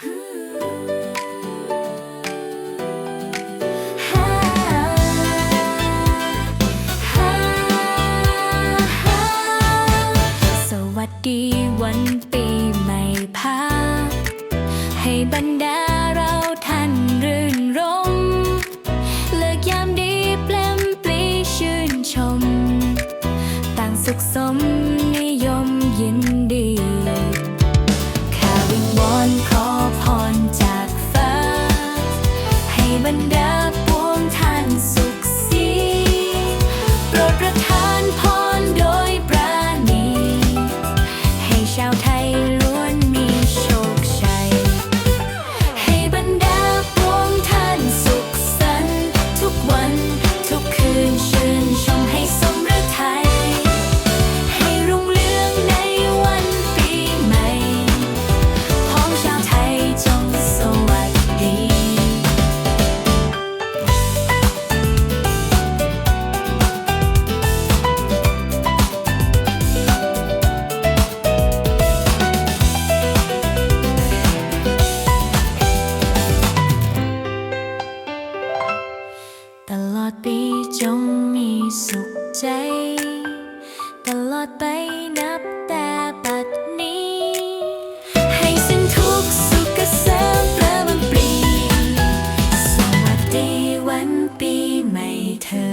สวัสดีวันปีใหม่พาให้บรรดาเราท่านรื่นรม เลิกยามดีเปล่มปลีชื่นชม ต่างสุขสม ปีจงมีสุขใจ ตลอดไปนับแต่ปัดนี้ ให้สิ้นทุกสุขเกษมประมันปรี สวัสดีวันปีใหม่เธอ